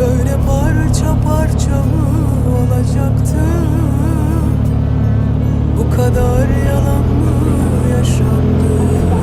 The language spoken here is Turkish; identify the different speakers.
Speaker 1: Böyle parça parça mı olacaktı? Bu kadar yalan mı yaşandı